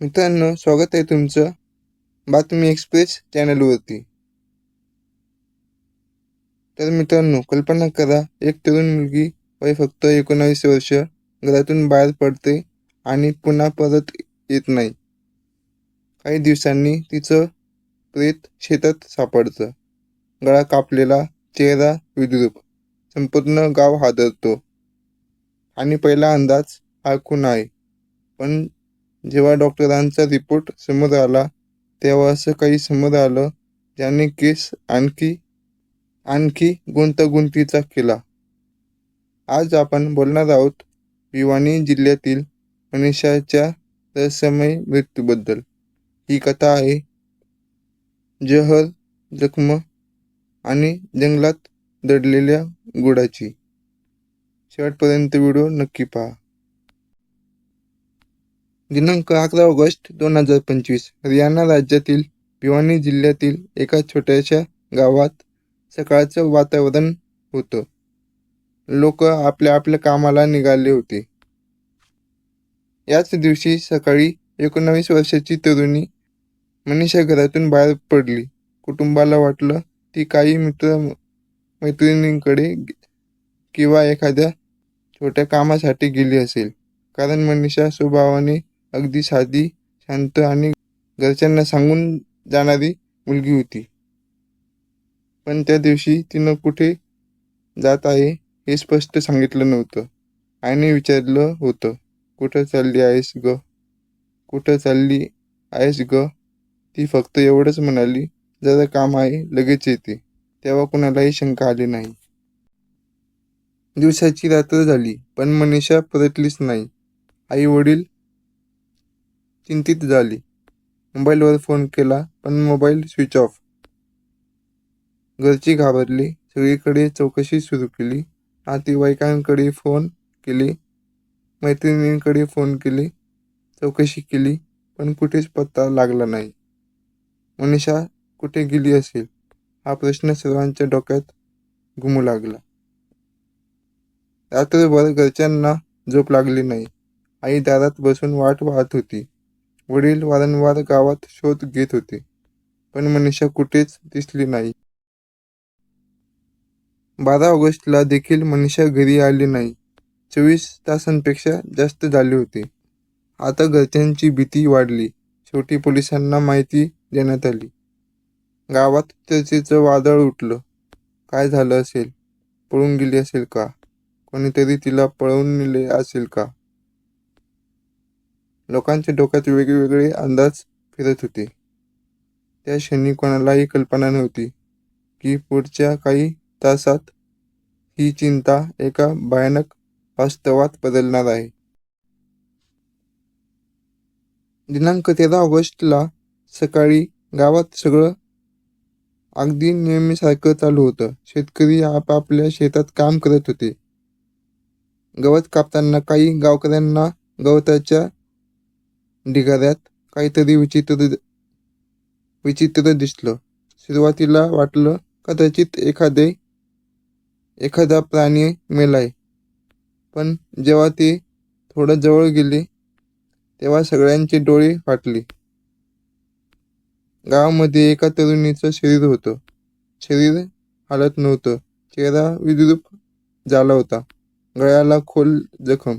मित्रांनो स्वागत आहे तुमचं बातमी एक्सप्रेस चॅनलवरती. तर मित्रांनो कल्पना करा एक तरुण मुलगी वय फक्त एकोणावीस वर्ष घरातून बाहेर पडते आणि पुन्हा परत येत नाही. काही दिवसांनी तिचं प्रेत शेतात सापडतं. गळा कापलेला चेहरा विद्रूप संपूर्ण गाव हादरतो. आणि पहिला अंदाज हा खून आहे. पण जेव्हा डॉक्टरांचा रिपोर्ट समोर आला तेव्हा असं काही समोर आलं ज्याने केस आणखी आणखी गुंतागुंतीचा केला. आज आपण बोलणार आहोत भिवानी जिल्ह्यातील मनीषाच्या रहस्यमय मृत्यूबद्दल. ही कथा आहे जहर जखम आणि जंगलात दडलेल्या गुडाची. शेवटपर्यंत व्हिडिओ नक्की पहा. दिनांक अकरा ऑगस्ट दोन हजार पंचवीस हरियाणा राज्यातील भिवानी जिल्ह्यातील एका छोट्याशा गावात सकाळचं वातावरण होतं. लोक आपल्या आपल्या कामाला निघाले होते. याच दिवशी सकाळी एकोणावीस वर्षाची तरुणी मनीषा घरातून बाहेर पडली. कुटुंबाला वाटलं ती काही मित्र मैत्रिणींकडे किंवा एखाद्या छोट्या कामासाठी गेली असेल. कारण मनीषा स्वभावाने अगदी साधी शांत आणि घरच्यांना सांगून जाणारी मुलगी होती. पण त्या दिवशी तिनं कुठे जात आहे हे स्पष्ट सांगितलं नव्हतं. आईने विचारलं होतं कुठं चालली आहेस ग? कुठं चालली आहेस ग? ती फक्त एवढंच म्हणाली जरा काम आहे लगेच येते. तेव्हा कुणालाही शंका आली नाही. दिवसाची रात्र झाली पण मनीषा परतलीच नाही. आई वडील चिंतित झाली. मोबाईलवर फोन केला पण मोबाईल स्विच ऑफ. घरची घाबरली सगळीकडे चौकशी सुरू केली. नातेवाईकांकडे फोन केले मैत्रिणींकडे फोन केले चौकशी केली पण कुठेच पत्ता लागला नाही. मनीषा कुठे गेली असेल? हा प्रश्न सर्वांच्या डोक्यात घुमू लागला. रात्रभर घरच्यांना झोप लागली नाही. आई दारात बसून वाट पाहत होती. वडील वारंवार गावात शोध घेत होते पण मनीषा कुठेच दिसली नाही. बारा ऑगस्टला देखील मनीषा घरी आली नाही. चोवीस तासांपेक्षा जास्त झाले होते. आता घरच्यांची भीती वाढली. शेवटी पोलिसांना माहिती देण्यात आली. गावात चर्चेचं वादळ उठलं. काय झालं असेल? पळून गेली असेल का? कोणीतरी तिला पळवून नेले असेल का? लोकांच्या डोक्यात वेगवेगळे अंदाज फिरत होते. त्या क्षणी कोणालाही कल्पना नव्हती की पुढच्या काही तासात ही चिंता एका भयानक वास्तवात बदलणार आहे. दिनांक तेरा ऑगस्टला सकाळी गावात सगळं अगदी नेहमीसारखं चालू होतं. शेतकरी आपापल्या शेतात काम करत होते. गवत कापताना काही गावकऱ्यांना गवताच्या ढिगाऱ्यात काहीतरी विचित्र विचित्र दिसलं. सुरुवातीला वाटलं कदाचित एखादे एखादा प्राणी मेलाय. पण जेव्हा ते थोडं जवळ गेले तेव्हा सगळ्यांची डोळे फाटली. गावामध्ये एका तरुणीचं शरीर होतं. शरीर हालत नव्हतं. चेहरा विद्रूप झाला होता. गळ्याला खोल जखम.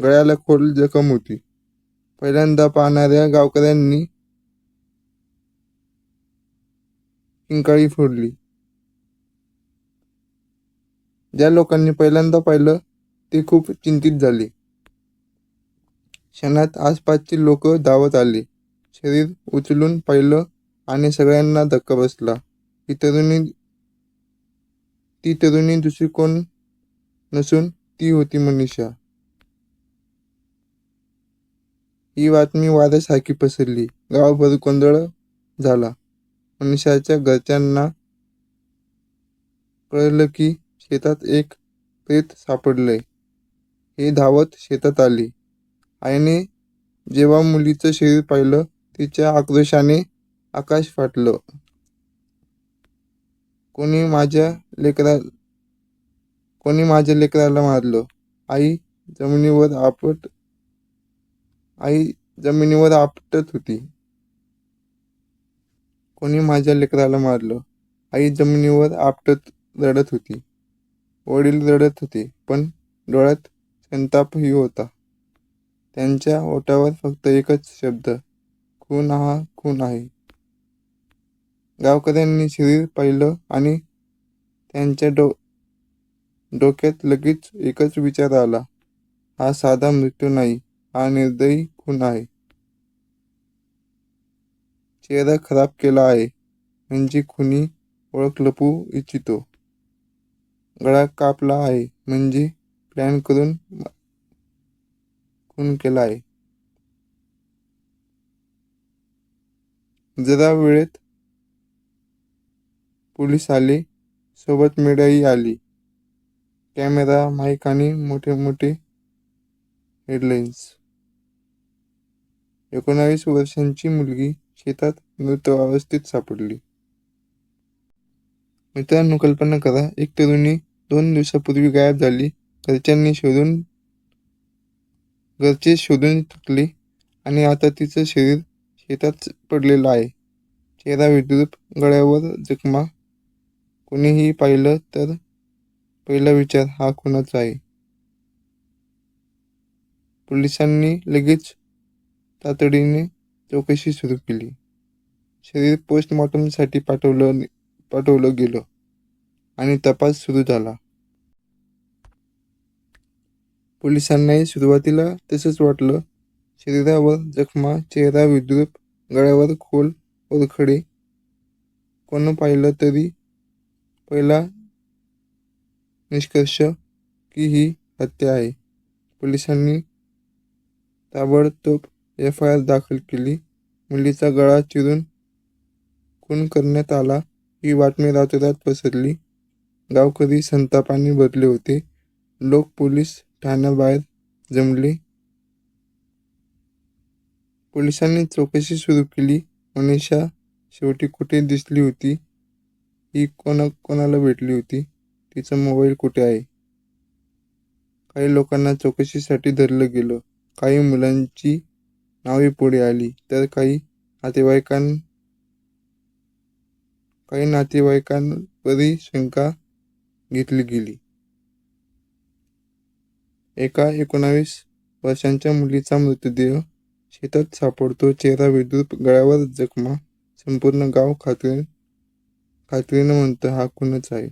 गळ्याला खोल जखम होती. पहिल्यांदा पाहणाऱ्या गावकऱ्यांनी किंकाळी फोडली. ज्या लोकांनी पहिल्यांदा पाहिलं ते खूप चिंतित झाले. क्षणात आसपासचे लोक धावत आले. शरीर उचलून पाहिलं आणि सगळ्यांना धक्का बसला. ही तरुणी ती तरुणी दुसरी कोण नसून ती होती मनीषा. ही बातमी वाऱ्यासारखी पसरली. गावभर गोंधळ झाला. मनीषाच्या घरच्यांना कळलं की शेतात एक प्रेत सापडलंय. हे धावत शेतात आली. आईने जेव्हा मुलीचं शरीर पाहिलं तिच्या आक्रोशाने आकाश फाटलं. कोणी माझ्या लेकरा कोणी माझ्या लेकराला मारलं. आई जमिनीवर आपट आई जमिनीवर आपटत होती. कोणी माझ्या लेकराला मारलं. आई जमिनीवर आपटत रडत होती. वडील रडत होते पण डोळ्यात संतापही होता. त्यांच्या ओठावर फक्त एकच शब्द खून हा खून आहे. गावकऱ्यांनी शरीर पाहिलं आणि त्यांच्या डो डोक्यात लगेच एकच विचार आला. हा साधा मृत्यू नाही हा निर्दयी खून आहे चेहरा खराब केला आहे म्हणजे खुनी ओळख लपू इच्छितो. गळा कापला आहे म्हणजे प्लॅन करून खून केला आहे. जरा वेळेत पोलीस आले सोबत मीडियाही आली. कॅमेरा माईक आणि मोठे मोठे हेडलाईन्स एकोणावीस वर्षांची मुलगी शेतात मृत अवस्थेत सापडली. मित्रांनो कल्पना करा एक तरुणी दोन दिवसापूर्वी गायब झाली. घरच्यांनी शोधून घरचे शोधून टाकले आणि आता तिचं शरीर शेतात पडलेलं आहे. चेहरा विद्रूप गळ्यावर जखमा. कोणीही पाहिलं तर पहिला विचार हा कोणाचा आहे? पोलिसांनी लगेच तातडीने चौकशी सुरू केली. शरीर पोस्टमॉर्टमसाठी पाठवलं पाठवलं गेलं आणि तपास सुरू झाला. पोलिसांनाही सुरुवातीला तसंच वाटलं शरीरावर जखमा चेहरा विद्रूप गळ्यावर खोल ओरखडे. कोण पाहिलं तरी पहिला निष्कर्ष की ही हत्या आहे. पोलिसांनी ताबडतोब एफ आय आर दाखल केली. मुलीचा गळा चिरून खून करण्यात आला. ही बातमी रातोरात पसरली. गावकरी संतापाने भरले होते. लोक पोलीस ठाण्याबाहेर जमले. पोलिसांनी चौकशी सुरू केली. मनीषा शेवटी कुठे दिसली होती? ही कोणा कोणाला भेटली होती? तिचा मोबाईल कुठे आहे? काही लोकांना चौकशीसाठी धरलं गेलं. काही मुलांची नावे पुढे आली. तर काही नातेवाईकां काही नातेवाईकांवरही शंका घेतली गेली. एका एकोणावीस वर्षांच्या मुलीचा मृतदेह शेतात सापडतो. चेहरा विद्युत गळ्यावर जखमा. संपूर्ण गाव खात्री खात्रीनं म्हणतं हा खूनच आहे.